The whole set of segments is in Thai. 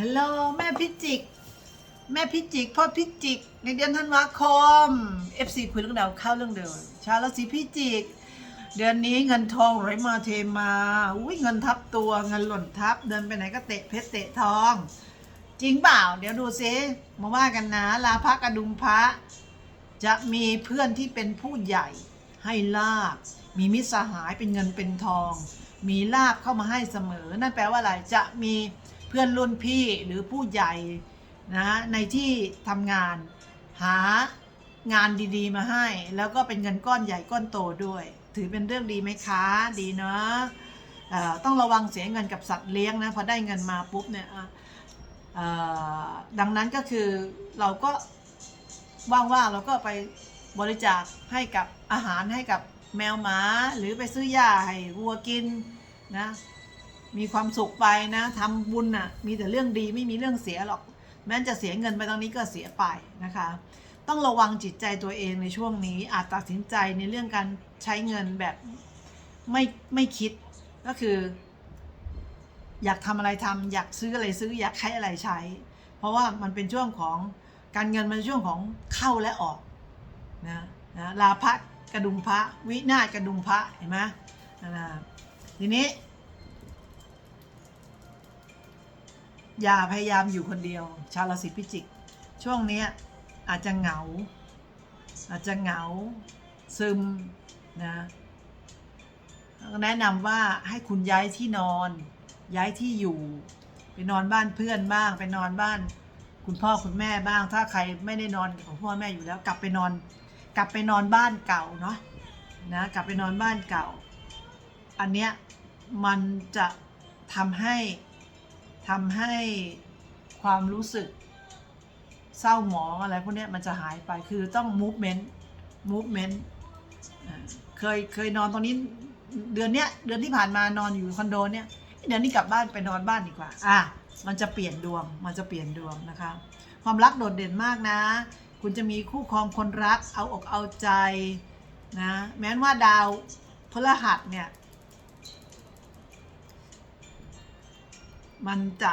ฮัลโหลแม่พิจิก แม่พิจิกพ่อพิจิก ในเดือนธันวาคม FC คุยเรื่องดาวเข้าเรื่องเดิมชาวราศีพิจิก เดือนนี้เงินทองไหลมาเทมาอุ้ยเงินทับตัวเงินหล่นทับ เดินไปไหนก็เตะเพชรเตะทอง จริงเปล่า เดี๋ยวดูซิมาว่ากันนะลาพระกระดุมพระ จะมีเพื่อนที่เป็นผู้ใหญ่ให้ลาบมีมิตรสหายเป็นเงินเป็นทอง มีลาบเข้ามาให้เสมอ นั่นแปลว่าอะไรจะมี เพื่อนรุ่นพี่หรือผู้ใหญ่นะในที่ทำงานหางานดีๆมาให้ แล้วก็เป็นเงินก้อนใหญ่ก้อนโตด้วย ถือเป็นเรื่องดีไหมคะ ดีเนาะต้องระวังเสียเงินกับสัตว์เลี้ยงนะพอได้เงินมาปุ๊บเนี่ยดังนั้นก็คือเราก็ว่างๆเราก็ไปบริจาคให้กับอาหารให้กับแมวหมา หรือไปซื้อหญ้าให้วัวกินนะ มีความสุขไปนะทำบุญน่ะมีแต่เรื่องดีไม่มีเรื่องเสียหรอก แม้จะเสียเงินไปตรงนี้ก็เสียไปนะคะ ต้องระวังจิตใจตัวเองในช่วงนี้ อาจตัดสินใจในเรื่องการใช้เงินแบบไม่ไม่คิดก็คือ อยากทำอะไรทำอยากซื้ออะไรซื้ออยากใช้อะไรใช้ เพราะว่ามันเป็นช่วงของการเงินมันเป็นช่วงของเข้าและออกนะนะลาภะกระดุมพระวินาศกระดุมพระเห็นไหมนะทีนี้ อย่าพยายามอยู่คนเดียว ชาวราศีพิจิก ช่วงนี้อาจจะเหงา อาจจะเหงา ซึมนะแนะนำว่าให้คุณย้ายที่นอน ย้ายที่อยู่ ไปนอนบ้านเพื่อนบ้าง ไปนอนบ้าน คุณพ่อคุณแม่บ้าง ถ้าใครไม่ได้นอนกับพ่อแม่อยู่แล้ว กลับไปนอน กลับไปนอนบ้านเก่าเนาะนะกลับไปนอนบ้านเก่า อันเนี้ยมันจะทำให้ ทำให้ความรู้สึกเศร้าหมองอะไรพวกนี้มันจะหายไปคือต้อง movement movement เคยเคยนอนตรงนี้เดือนเนี้ยเดือนที่ผ่านมานอนอยู่คอนโดเนี้ยเดือนนี้กลับบ้านไปนอนบ้านดีกว่า อะมันจะเปลี่ยนดวงมันจะเปลี่ยนดวงนะคะ ความรักโดดเด่นมากนะ คุณจะมีคู่ครองคนรักเอาอกเอาใจนะแม้นว่าดาวพฤหัสเนี่ย มันจะ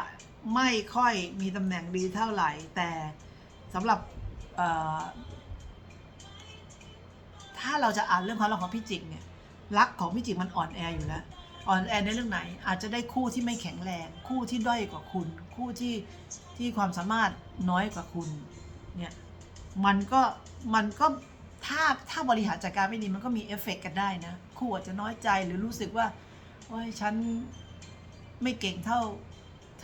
ไม่ค่อยมีตำแหน่งดีเท่าไหร่ แต่สำหรับถ้าเราจะอ่านเรื่องความรักของพิจิกเนี่ยรักของพิจิกมันอ่อนแออยู่แล้วอ่อนแอในเรื่องไหนอาจจะได้คู่ที่ไม่แข็งแรง คู่ที่ด้อยกว่าคุณ คู่ที่ที่ความสามารถน้อยกว่าคุณเนี่ยมันก็มันก็ถ้าถ้าบริหารจัดการไม่ดีมันก็มีเอฟเฟกต์กันได้นะ คู่อาจจะน้อยใจหรือรู้สึกว่าโอ้ยฉันไม่เก่งเท่า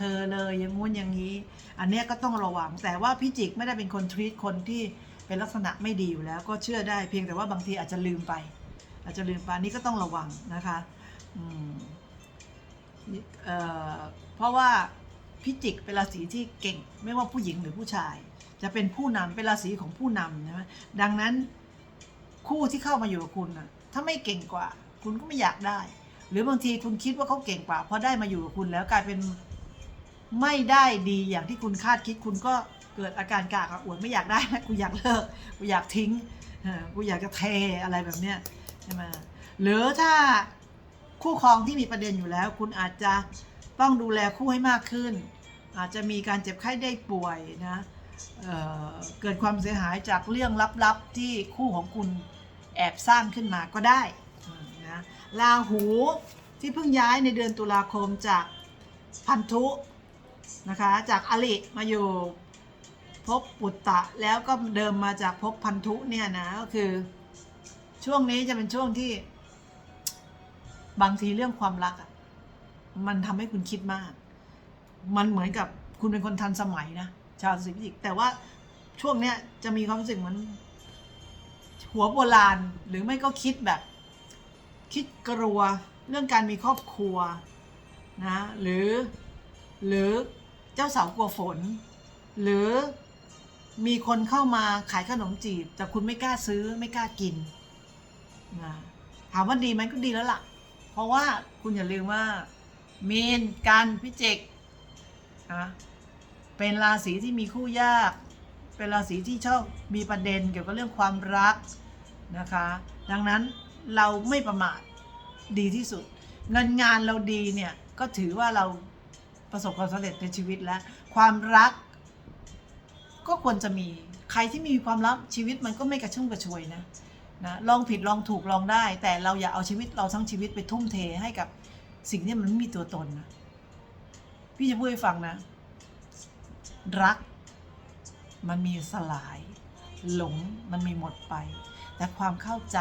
เธอเลยอย่างงู้นอย่างนี้ อันเนี้ยก็ต้องระวัง แต่ว่าพี่จิกไม่ได้เป็นคนทรีตคนที่เป็นลักษณะไม่ดีอยู่แล้วก็เชื่อได้เพียงแต่ว่าบางทีอาจจะลืมไป อาจจะลืมไปนนี้ก็ต้องระวังนะคะอืมเอ่อเพราะว่าพิจิกเป็นราศีที่เก่ง ไม่ว่าผู้หญิงหรือผู้ชาย จะเป็นผู้นำเป็นราศีของผู้นำใช่ไหมดังนั้นคู่ที่เข้ามาอยู่กับคุณน่ะถ้าไม่เก่งกว่า คุณก็ไม่อยากได้ หรือบางทีคุณคิดว่าเขาเก่งกว่าพอได้มาอยู่กับคุณแล้วกลายเป็น ไม่ได้ดีอย่างที่คุณคาดคิดคุณก็เกิดอาการกากอวนไม่อยากได้นะกูอยากเลิกกูอยากทิ้งกูอยากจะเทอะไรแบบเนี้ยใช่ไหมหรือถ้าคู่ครองที่มีประเด็นอยู่แล้ว คุณอาจจะต้องดูแลคู่ให้มากขึ้น อาจจะมีการเจ็บไข้ได้ป่วยนะเเกิดความเสียหายจากเรื่องลับๆที่คู่ของคุณแอบสร้างขึ้นมาก็ได้นะราหูที่เพิ่งย้ายในเดือนตุลาคมจากพันธุ นะคะ จากอลิมาอยู่ภพปุตตะแล้วก็เดิมมาจากภพพันธุเนี่ยนะก็คือช่วงนี้จะเป็นช่วงที่ บางทีเรื่องความรักอะมันทำให้คุณคิดมาก มันเหมือนกับคุณเป็นคนทันสมัยนะชาวสิพิจิกแต่ว่าช่วงเนี้ยจะมีความรู้สึกเหมือนหัวโบราณหรือไม่ก็คิดแบบ คิดกลัวเรื่องการมีครอบครัวนะหรือหรือ เจ้าสาวกลัวฝน หรือมีคนเข้ามาขายขนมจีบ แต่คุณไม่กล้าซื้อไม่กล้ากินนะถามว่าดีไหมก็ดีแล้วล่ะ เพราะว่าคุณอย่าลืมว่ามีนกันพิจิกนะเป็นราศีที่มีคู่ยาก เป็นราศีที่ชอบมีประเด็นเกี่ยวกับเรื่องความรักนะคะ ดังนั้นเราไม่ประมาทดีที่สุด เงินงานเราดีเนี่ยก็ถือว่าเรา ประสบความสำเร็จในชีวิตแล้ว ความรัก ก็ควรจะมีใครที่มีความรักชีวิตมันก็ไม่กระชุ่มกระชวยนะนะลองผิดลองถูกลองได้ แต่เราอย่าเอาชีวิตเราทั้งชีวิตไปทุ่มเทให้กับสิ่งที่มันไม่มีตัวตนนะพี่จะพูดให้ฟังนะ รัก มันมีสลาย หลงมันมีหมดไป แต่ความเข้าใจ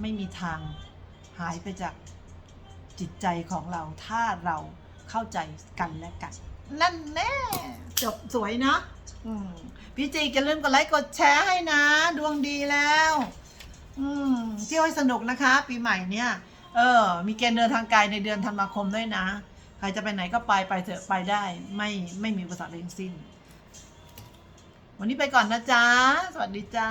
ไม่มีทางหายไปจากจิตใจของเราถ้าเรา เข้าใจกันและกัน นั่นแน่จบสวยนะอืมพี่จีอย่าลืมกดไลค์กดแชร์ให้นะ ดวงดีแล้ว อืมเที่ยวให้สนุกนะคะ ปีใหม่เนี่ย เออ มีเกณฑ์เดินทางไกลในเดือนธันวาคมด้วยนะ ใครจะไปไหนก็ไปไปเถอะไปได้ ไม่ไม่มีอุปสรรคใดทั้งสิ้น วันนี้ไปก่อนนะจ๊ะ สวัสดีจ้า